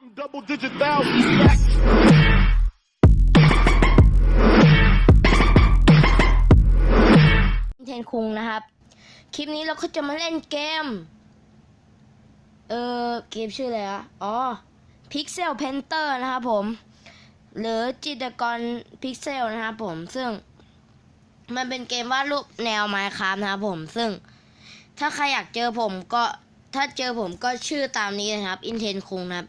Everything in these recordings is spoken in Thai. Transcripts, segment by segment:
Double digit thousands back. เทนคุงนะครับ คลิปนี้เราก็จะมาเล่นเกม เออเกมชื่ออะไรอะอ๋อ Pixel Painter นะครับผม หรือจิตรกรพิกเซลนะครับผม ซึ่ง มันเป็นเกมวาดรูปแนว Minecraft นะครับผม ซึ่ง ถ้าใครอยากเจอผมก็ถ้าเจอผมก็ชื่อตามนี้นะครับ อินเทนคุงนะครับ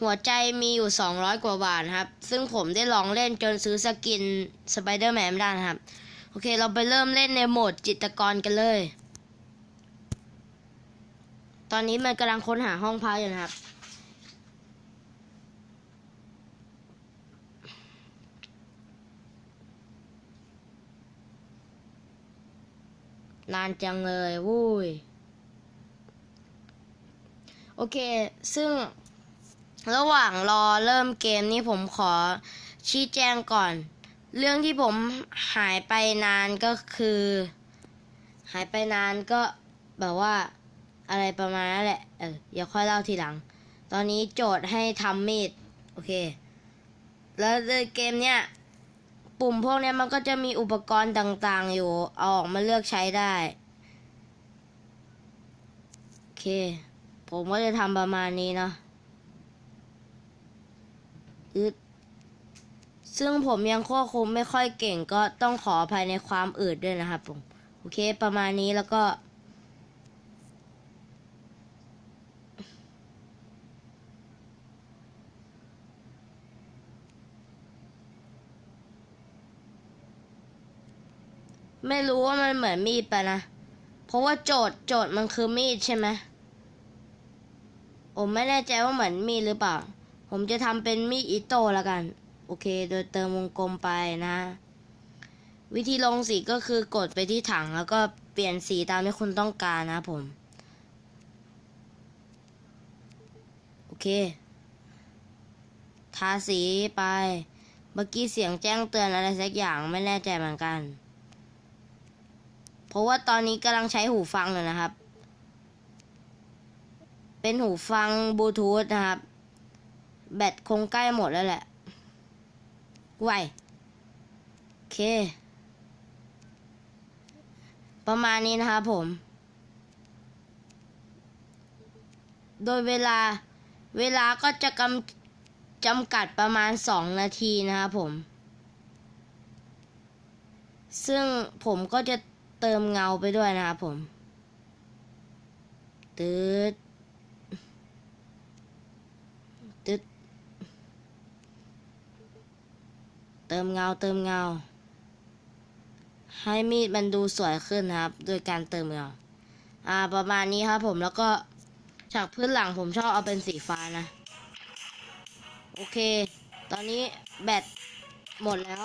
หัวใจมีอยู่ 200 กว่าบาทครับ ซึ่งผมได้ลองเล่นจนซื้อสกินสไปเดอร์แมนได้นะครับ โอเคเราไปเริ่มเล่นในโหมดจิตกรกันเลย ตอนนี้มันกำลังค้นหาห้องพักอยู่นะครับ นานจังเลยวุ้ย โอเค ซึ่ง ระหว่างรอเริ่มเกมนี้ผมขอชี้แจงก่อน เรื่องที่ผมหายไปนานก็คือ หายไปนานก็แบบว่าอะไรประมาณนั้นแหละเออเดี๋ยวค่อยเล่าทีหลัง ตอนนี้โจทย์ให้ทำมีด โอเค แล้วในเกมเนี้ยปุ่มพวกเนี้ยมันก็จะมีอุปกรณ์ต่างๆ อยู่เอาออกมาเลือกใช้ได้ โอเค ผมก็จะทำประมาณนี้เนาะ อึดซึ่งผมยังควบคุมไม่ค่อยเก่งก็ต้องขออภัยในความอืดด้วยนะครับผม โอเคประมาณนี้แล้วก็ ไม่รู้ว่ามันเหมือนมีดปะนะ เพราะว่าโจทย์โจทย์มันคือมีดใช่ไหมผมไม่แน่ใจว่าเหมือนมีดหรือเปล่า ผมจะทำเป็นมีดอิโต้แล้วกัน โอเค โดยเติมวงกลมไปนะ วิธีลงสีก็คือกดไปที่ถังแล้วก็เปลี่ยนสีตามที่คุณต้องการนะผม โอเค ทาสีไป เมื่อกี้เสียงแจ้งเตือนอะไรสักอย่างไม่แน่ใจเหมือนกัน เพราะว่าตอนนี้กำลังใช้หูฟังอยู่นะครับ เป็นหูฟังบลูทูธนะครับ แบตคงใกล้หมดแล้วแหละไวโอเค ประมาณนี้นะครับผม โดยเวลาเวลาก็จะกำจำกัดประมาณสองนาทีนะครับผม ซึ่งผมก็จะเติมเงาไปด้วยนะครับผมตืดตืด เติมเงาเติมเงา ให้มีดมันดูสวยขึ้นนะครับ โดยการเติมเงา อ่าประมาณนี้ครับผมแล้วก็ฉากพื้นหลังผมชอบเอาเป็นสีฟ้านะ โอเค ตอนนี้แบตหมดแล้ว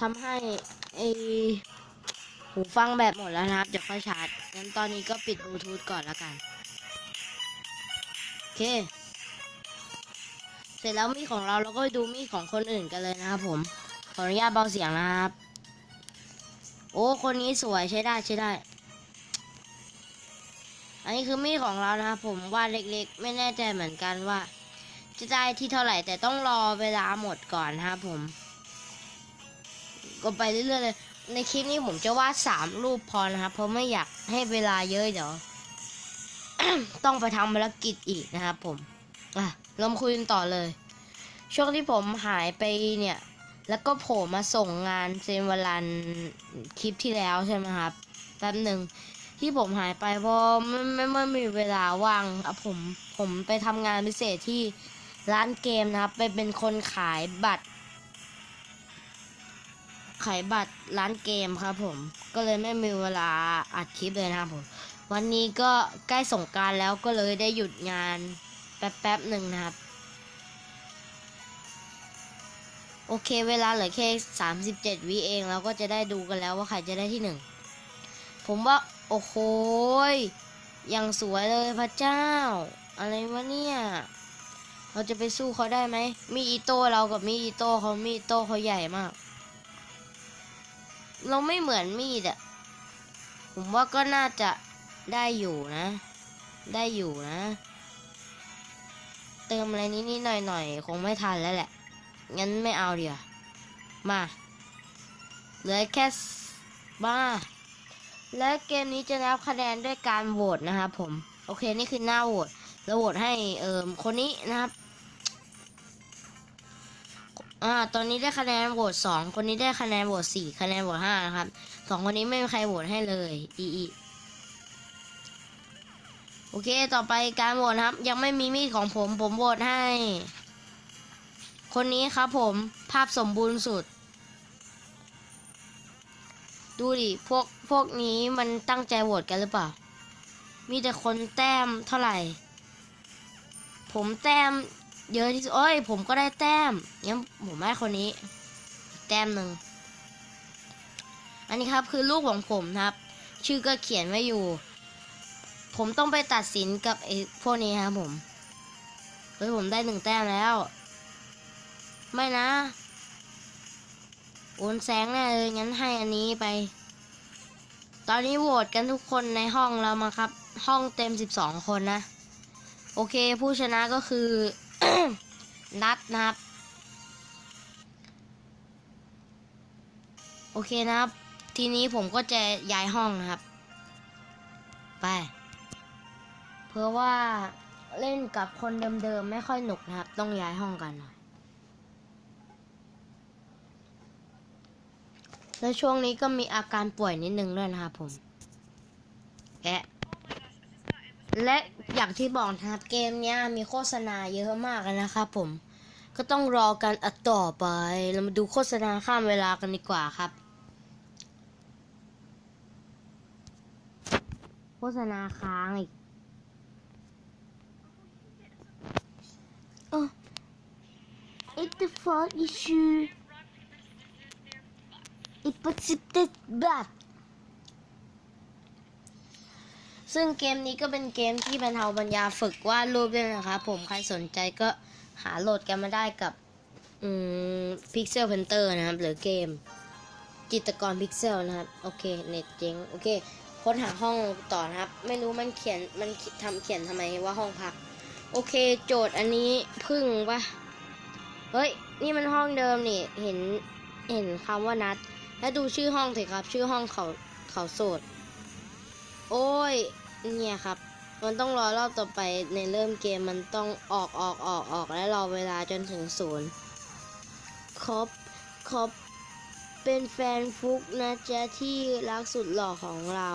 ทำให้ไอหูฟังแบตหมดแล้วนะครับเดี๋ยวค่อยชาร์จงั้นตอนนี้ก็ปิดบลูทูธก่อนแล้วกัน โอเค เสร็จแล้วมีดของเราเราก็ไปดูมีดของคนอื่นกันเลยนะครับผม ขออนุญาตเบาเสียงนะครับ โอ้ คนนี้สวยใช้ได้ใช้ได้ อันนี้คือมีดของเรานะครับผมวาดเล็กๆ ไม่แน่ใจเหมือนกันว่า จะได้ที่เท่าไหร่แต่ต้องรอเวลาหมดก่อนนะครับผม ก็ไปเรื่อยๆเลย ในคลิปนี้ผมจะวาดสามรูปพอนะครับ เพราะไม่อยากให้เวลาเยอะเดี๋ยวต้องไปทำภารกิจอีกนะครับผม อะเรามาคุยกันต่อเลย ช่วงที่ผมหายไปเนี่ย แล้วก็โผล่มาส่งงานเซนวาลันคลิปที่แล้วใช่ไหมครับแป๊บหนึ่งที่ผมหายไปเพราะไม่ไม่ไม่มีเวลาว่างอะผมผมไปทำงานพิเศษที่ร้านเกมนะครับ ไปเป็นคนขายบัตร ขายบัตรร้านเกมครับผม ก็เลยไม่มีเวลาอัดคลิปเลยนะครับผม วันนี้ก็ใกล้สงการแล้วก็เลยได้หยุดงาน แป๊บๆหนึ่งนะครับ โอเค เวลาเหลือแค่สามสิบเจ็ดวิเองเราก็จะได้ดูกันแล้วว่าใครจะได้ที่หนึ่งผมว่า โอ้โหยยังสวยเลยพระเจ้า อะไรวะเนี่ย เราจะไปสู้เขาได้ไหม มีอีโต้เรากับมีอีโต้เขามีอีโต้เขาใหญ่มาก เราไม่เหมือนมีดอะผมว่าก็น่าจะได้อยู่นะ ได้อยู่นะ เติมอะไรนิดๆหน่อยๆคงไม่ทันแล้วแหละ งั้นไม่เอาเดี๋ยวมาเหลือแค่สมาและเกมนี้จะนับคะแนนด้วยการโหวตนะครับผม โอเคนี่คือหน้าโหวตเราโหวตให้เอ่อคนนี้นะครับอ่าตอนนี้ได้คะแนนโหวตสองคนนี้ได้คะแนนโหวตสี่คะแนนโหวตห้านะครับสองคนนี้ไม่มีใครโหวตให้เลยอีอี โอเค ต่อไปการโหวตครับ ยังไม่มีมีดของผม ผมโหวตให้ คนนี้ครับผม ภาพสมบูรณ์สุด ดูดิ พวกพวกนี้มันตั้งใจโหวตกันหรือเปล่า มีแต่คนแต้มเท่าไหร่ ผมแต้มเยอะที่สุด โอ้ย ผมก็ได้แต้มงั้นผมให้คนนี้ แต้มหนึ่ง อันนี้ครับคือลูกของผมครับ ชื่อก็เขียนไว้อยู่ ผมต้องไปตัดสินกับไอ้พวกนี้ครับผม เฮ้ย ผมได้หนึ่งแต้มแล้ว ไม่นะ โอนแสงแน่เลย งั้นให้อันนี้ไป ตอนนี้โหวตกันทุกคนในห้องแล้วมาครับ ห้องเต็ม12คนนะ โอเค ผู้ชนะก็คือ นัดนะครับ โอเคนะครับ ทีนี้ผมก็จะย้ายห้องนะครับ ไป เพื่อว่าเล่นกับคนเดิมๆไม่ค่อยหนุกนะครับ ต้องย้ายห้องกันหน่อยแล้วช่วงนี้ก็มีอาการป่วยนิดนึงด้วยนะครับผมแอะและอย่างที่บอกนะครับเกมเนี้ยมีโฆษณาเยอะมากนะครับผม ก็ต้องรอกันอัดต่อไป เรามาดูโฆษณาข้ามเวลากันดีกว่าครับ โฆษณาค้างอีก เออ It's the fault issue It persisted back ซึ่งเกมนี้ก็เป็นเกมที่บรรเทาปัญญาฝึกวาดรูปด้วยนะครับผมใครสนใจก็หาโหลดกันมาได้กับอืม Pixel Painter นะครับ หรือเกม จิตกรพิกเซลนะครับ โอเค เน็ตเจ๊ง โอเค ค้นหาห้องต่อนะครับ ไม่รู้มันเขียนมันทำเขียนทำไมว่าห้องพัก โอเคโจทย์อันนี้พึ่งปะเฮ้ย นี่มันห้องเดิมนี่ เห็นเห็นคำว่านัด แล้วดูชื่อห้องเถอะครับ ชื่อห้องเขาเขาโสด โอ้ย เนี่ยครับ มันต้องรอรอบต่อไปในเริ่มเกมมันต้องออกออกออกออกและรอเวลาจนถึงศูนย์ครบครบเป็นแฟนฟุกนะจ๊ะที่รักสุดหล่อของเรา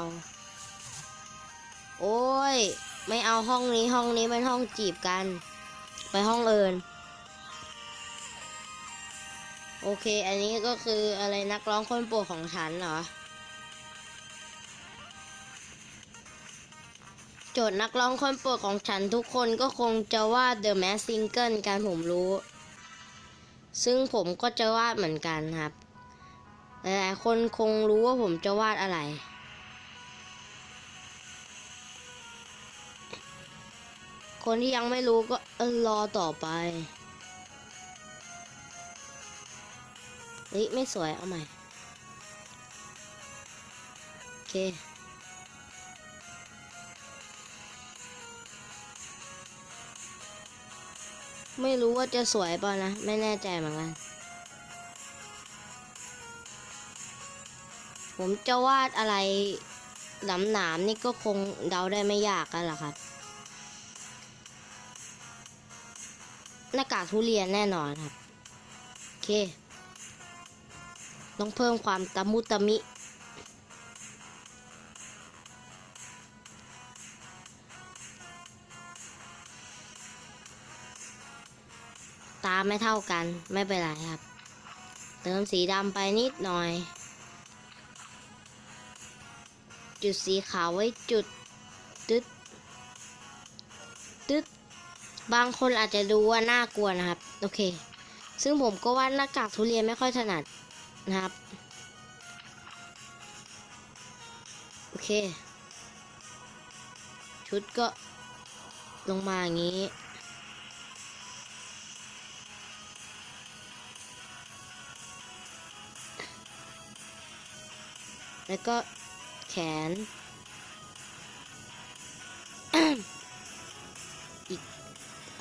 โอ้ย ไม่เอาห้องนี้ห้องนี้เป็นห้องจีบกัน ไปห้องเอิญโอเค อันนี้ก็คืออะไรนักร้องคนโปรดของฉันเหรอ โจทย์นักร้องคนโปรดของฉันทุกคนก็คงจะวาด The Mask Singer กันผมรู้ ซึ่งผมก็จะวาดเหมือนกันครับ หลายๆคนคงรู้ว่าผมจะวาดอะไร คนที่ยังไม่รู้ก็รอต่อไปเฮ้ยไม่สวย เอาใหม่ โอเค ไม่รู้ว่าจะสวยเปล่านะ ไม่แน่ใจเหมือนกัน ผมจะวาดอะไรหนามหนามๆนี่ก็คงเดาได้ไม่ยากกันหรอครับ หน้ากากทุเรียนแน่นอนครับ โอเค ต้องเพิ่มความตะมุตะมิ ตาไม่เท่ากันไม่เป็นไรครับ เติมสีดำไปนิดหน่อย จุดสีขาวไว้จุดตึ๊ดตึ๊ด บางคนอาจจะดูว่าน่ากลัวนะครับ โอเค ซึ่งผมก็ว่าหน้ากากทุเรียนไม่ค่อยถนัดนะครับ โอเค ชุดก็ลงมาอย่างนี้ แล้วก็แขน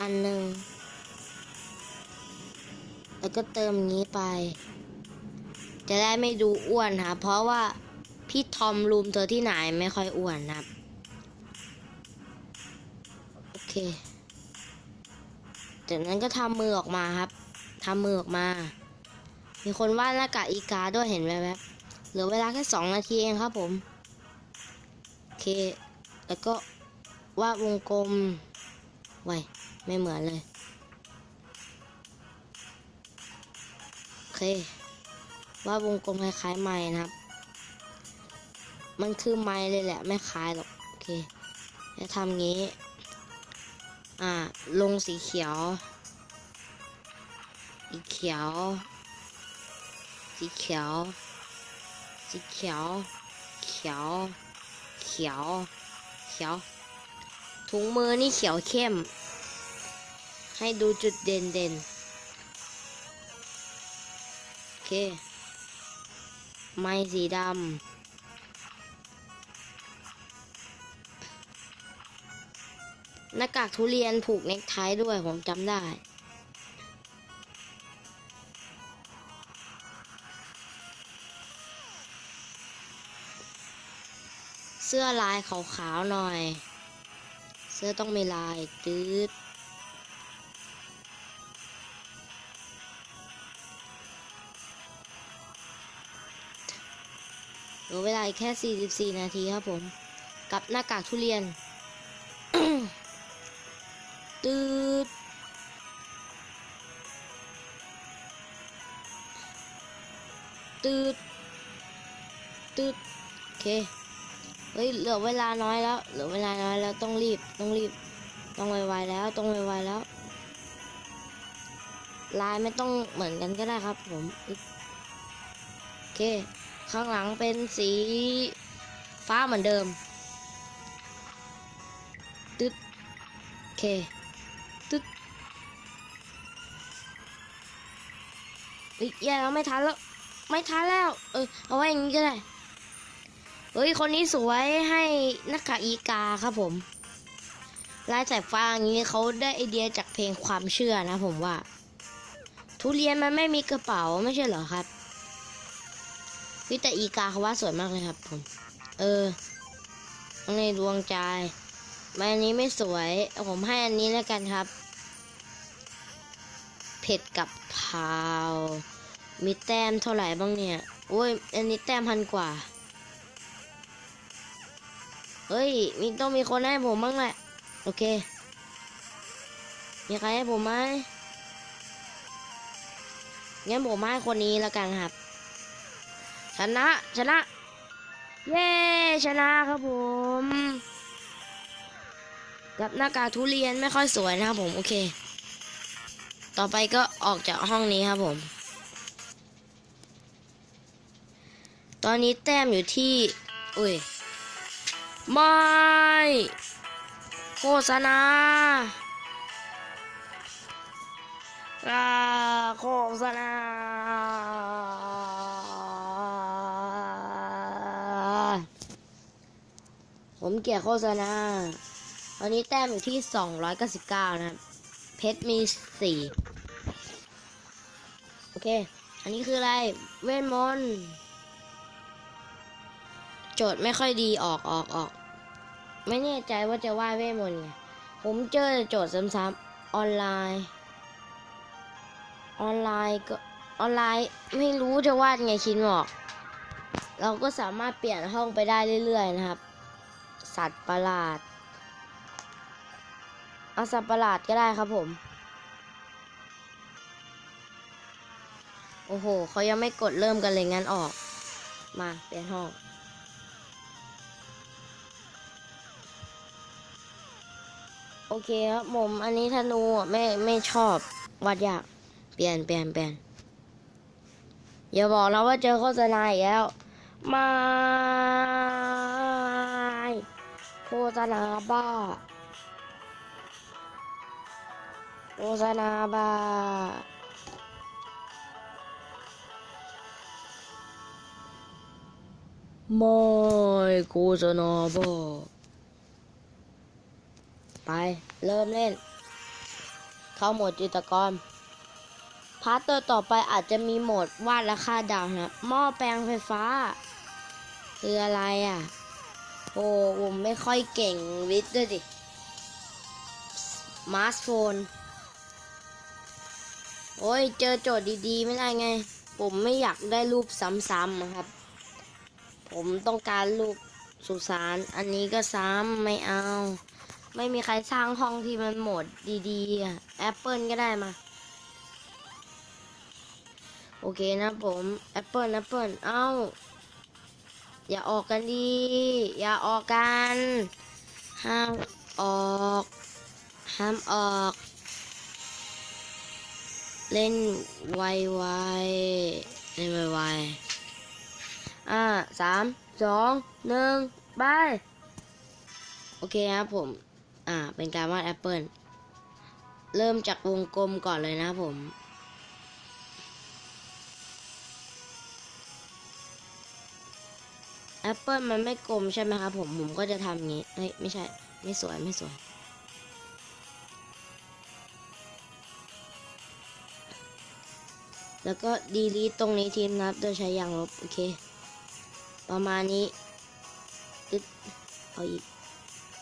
อันหนึ่ง แล้วก็เติมนี้ไป จะได้ไม่ดูอ้วนครับเพราะว่าพี่ทอมรูมเธอที่ไหนไม่ค่อยอ้วนนะครับ โอเค จากนั้นก็ทำมือออกมาครับทำมือออกมา มีคนวาดหน้ากากอีกาด้วยเห็นไหมแบบเหลือเวลาแค่สองนาทีเองครับผม โอเค แล้วก็วาดวงกลม ไว้ไม่เหมือนเลยโอเควาวงกลมคล้ายๆไม้นะครับ มันคือไม้เลยแหละ ไม่คล้ายหรอกโอเคจะทำงี้ อ่า ลงสีเขียว สีเขียว สีเขียว สีเขียว เขียว เขียว เขียว ถุงมือนี่เขียวเข้ม ให้ดูจุดเด่นเด่นโอเค ไม้สีดำหน้ากากทุเรียนผูกเน็กไทด้วยผมจำได้ เสื้อลายขาวๆหน่อย สื้อต้องไมีลายตืดเหลือเวลาอีกแค่ 44 นาทีครับผม กับหน้ากากทุเรียน ตืดตืดตืดโอเค เฮ้ยเหลือเวลาน้อยแล้ว เหลือเวลาน้อยแล้วต้องรีบต้องรีบ ต้องไวๆแล้วต้องไวๆแล้วลายไม่ต้องเหมือนกันก็ได้ครับ ผมโอเค ข้างหลังเป็นสีฟ้าเหมือนเดิมตึ๊ดโอเคตึ๊ดเฮ้ยแย่แล้วไม่ทันแล้ว ไม่ทันแล้ว เออเอาไว้อย่างนี้ก็ได้ เฮ้ย คนนี้สวยให้นักกาอีกาครับผมลายสายฟ้าอย่างนี้เขาได้ไอเดียจากเพลงความเชื่อนะผมว่า ทุเรียนมันไม่มีกระเป๋าไม่ใช่เหรอครับพี่แต่อีกาเขาว่าสวยมากเลยครับผม เออต้องในดวงใจใบอันนี้ไม่สวย ผมให้อันนี้แล้วกันครับ เผ็ดกับพราว มีแต้มเท่าไหร่บ้างเนี่ย โอ้ย อันนี้แต้มพันกว่า เฮ้ย มีต้องมีคนให้ผมบ้างแหละ โอเค มีใครให้ผมไหมงั้นผมให้คนนี้แล้วกันครับ ชนะ ชนะ เย้ ชนะครับผม กับหน้ากากทุเรียนไม่ค่อยสวยนะครับผม โอเค ต่อไปก็ออกจากห้องนี้ครับผม ตอนนี้แต้มอยู่ที่ อุ้ย ไม่โฆษณาอ่าโฆษณาผมเกลียดโฆษณาตอนนี้แต้มอยู่ที่ 299 นะครับ เพชรมี 4 โอเค อันนี้คืออะไร เวทมนต์ โจทย์ไม่ค่อยดีออกออกออก ไม่แน่ใจว่าจะวาดเวทมนต์ไงผมเจอโจทย์ซ้ำๆออนไลน์ ออนไลน์ก็ออนไลน์ไม่รู้จะวาดไงคิดไม่ออก เราก็สามารถเปลี่ยนห้องไปได้เรื่อยๆนะครับ สัตว์ประหลาดเอาสัตว์ประหลาดก็ได้ครับผม โอ้โหเขายังไม่กดเริ่มกันเลยงั้นออก มาเปลี่ยนห้อง โอเคครับผมอันนี้ธนูอะไม่ไม่ชอบวาดยากเปลี่ยนเปลี่ยนเปลี่ยนอย่าบอกนะว่าเจอโฆษณาอีกแล้วม่โฆษณาบ้าโฆษณาบ้าไม่โฆษณาบ้า ไปเริ่มเล่น เข้าโหมดจิตกรพาร์ทตัวต่อไปอาจจะมีโหมดวาดและค่าดาวนะหม้อแปลงไฟฟ้า คืออะไรอะ โอ้ผมไม่ค่อยเก่งวิทย์ด้วยดิมาร์สโฟน โอ้ยเจอโจทย์ดีๆ ไม่ได้ไง ผมไม่อยากได้รูปซ้ำๆครับ ผมต้องการรูปสุสาน อันนี้ก็ซ้ำไม่เอา ไม่มีใครสร้างห้องที่มันโหมดดีๆอะแอปเปิลก็ได้มา โอเคนะผมแอปเปิลแอปเปิลเอ้า อย่าออกกันดี อย่าออกกัน ห้ามออก ห้ามออก เล่นไวไวๆเล่นไวไวๆอ่าสามสองหนึ่งบายโอเคครับผม อ่า เป็นการวาดแอปเปิลเริ่มจากวงกลมก่อนเลยนะผม แอปเปิลมันไม่กลมใช่ไหมครับผม ผมก็จะทำงี้ เฮ้ย ไม่ใช่ ไม่สวย ไม่สวย แล้วก็ดีลีตตรงนี้ทีมนะครับ โดยใช้ยางลบ โอเค ประมาณนี้อึดเอาอีก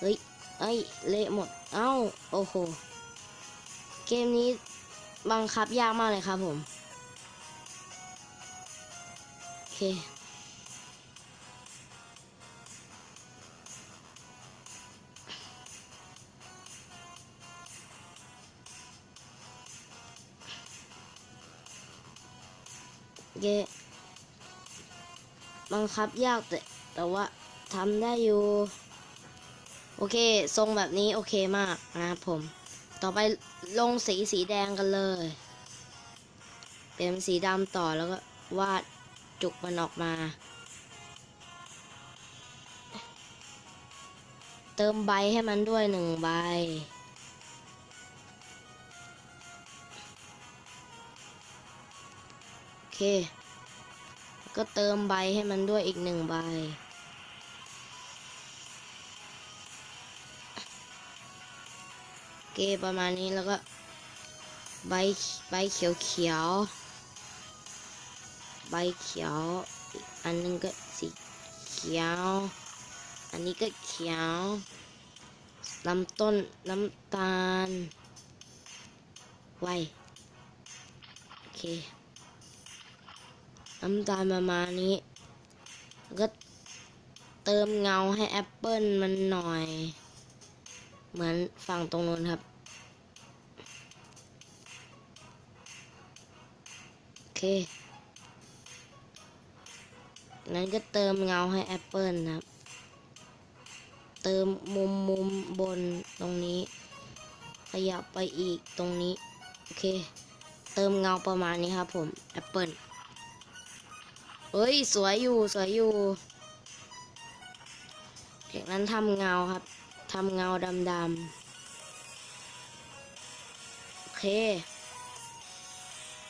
เฮ้ย เอ้ย เละหมด เอ้า โอ้โห เกมนี้บังคับยากมากเลยครับผมโอเคเยบังคับยากแต่แต่ว่าทำได้อยู่ โอเค ทรงแบบนี้โอเคมากนะครับผม ต่อไปลงสีสีแดงกันเลย เป็นสีดำต่อแล้วก็วาดจุกมันออกมา เติมใบให้มันด้วยหนึ่งใบ โอเค ก็เติมใบให้มันด้วยอีกหนึ่งใบ เคประมาณนี้แล้วก็ใบใบเขียวเขียวใบเขียวอีกอันนึงก็สีเขียว อันนี้ก็เขียวลำต้นน้ำตาลไวโอเคน้ำตาลประมาณนี้แล้วก็เติมเงาให้แอปเปิลมันหน่อย เหมือนฝั่งตรงนู้นครับ เค นั้นก็เติมเงาให้แอปเปิลนะครับ เติมมุมมุมบนตรงนี้ ขยับไปอีกตรงนี้ โอเค เติมเงาประมาณนี้ครับผมแอปเปิลเฮ้ย สวยอยู่ สวยอยู่จากนั้นทำเงาครับทำเงาดำๆโอเค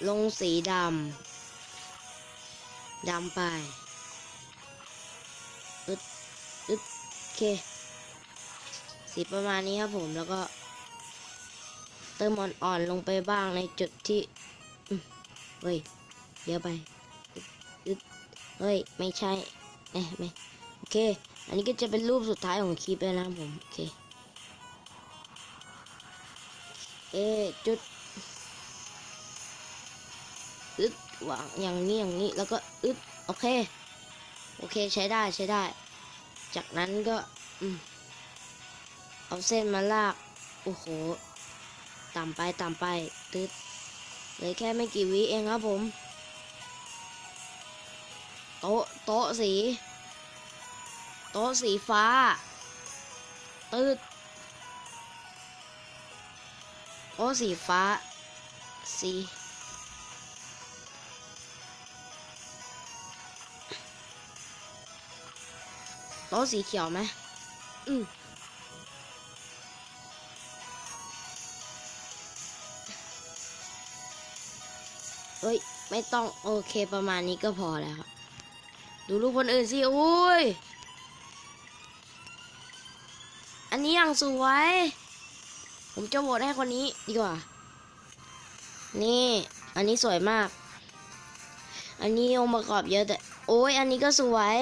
ลงสีดำ ดำไป อึดอึดโอเค สีประมาณนี้ครับผมแล้วก็ เติมอ่อนๆลงไปบ้างในจุดที่เฮ้ยเดี๋ยวไปอึดเฮ้ย ไม่ใช่เอ๊ะไม่ โอเค อันนี้ก็จะเป็นรูปสุดท้ายของคลิปแล้วนะผม โอเค เอะจุด อึดวางอย่างนี้อย่างนี้แล้วก็อึดโอเค โอเคใช้ได้ใช้ได้ จากนั้นก็เอาเส้นมาลาก โอ้โหต่ำไปต่ำไปตึดเลยแค่ไม่กี่วิเองครับผม โต๊ะโต๊ะสี โต๊ะสีฟ้า ตืดโต๊ะสีฟ้า สี โต๊ะสีเขียวไหมอืมเฮ้ย ไม่ต้องโอเคประมาณนี้ก็พอแล้วครับ ดูรูปคนอื่นสิอุ้ย อันนี้อย่างสวย ผมจะโหวตให้คนนี้ดีกว่า นี่ อันนี้สวยมาก อันนี้องค์ประกอบเยอะแต่ โอ้ย อันนี้ก็สวย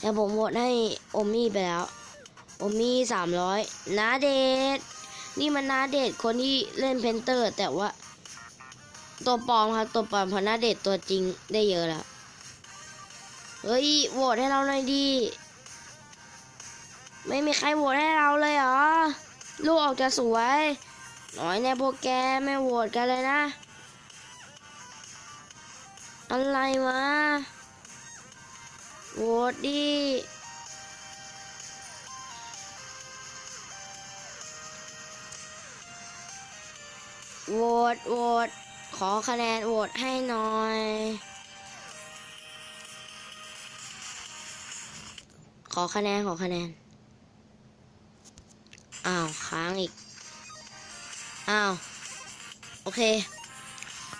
แต่ผมโหวตให้โอมี่ไปแล้ว โอมี่สามร้อยนาเดทนี่มันนาเดทคนที่เล่นเพนเตอร์ แต่ว่า ตัวปลอมครับตัวปลอมเพราะนาเดทตัวจริงได้เยอะแล้ว เฮ้ยโหวตให้เราหน่อยดี ไม่มีใครโหวตให้เราเลยเหรอ ลูกออกจะสวยน้อยแน่พวกแกไม่โหวตกันเลยนะ อะไรวะ โหวตดิโหวตโหวตขอคะแนนโหวตให้หน่อย ขอคะแนน ขอคะแนน อ้าว ค้างอีก อ้าว โอเค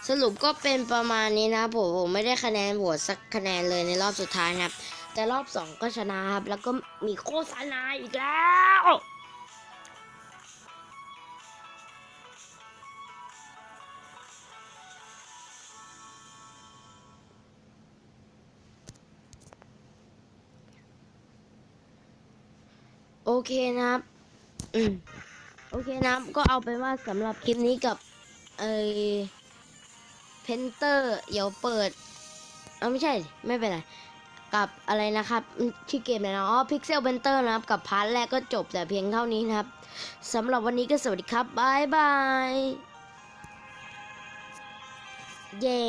สรุปก็เป็นประมาณนี้นะผมผมไม่ได้คะแนนโหวตสักคะแนนเลยในรอบสุดท้ายนะครับ แต่รอบสองก็ชนะครับ แล้วก็มีโฆษณาอีกแล้วโอเคนะครับอืมโอเคนะครับก็เอาเป็นว่าสำหรับคลิปนี้กับ เอ เพนเตอร์ เดี๋ยวเปิดเอาไม่ใช่ ไม่เป็นไร กับอะไรนะครับชื่อเกมอะไรนะอ๋อพิกเซลเพนเตอร์นะครับ กับพาร์ทแรกก็จบแต่เพียงเท่านี้นะครับสำหรับวันนี้ก็สวัสดีครับบายบาย เย้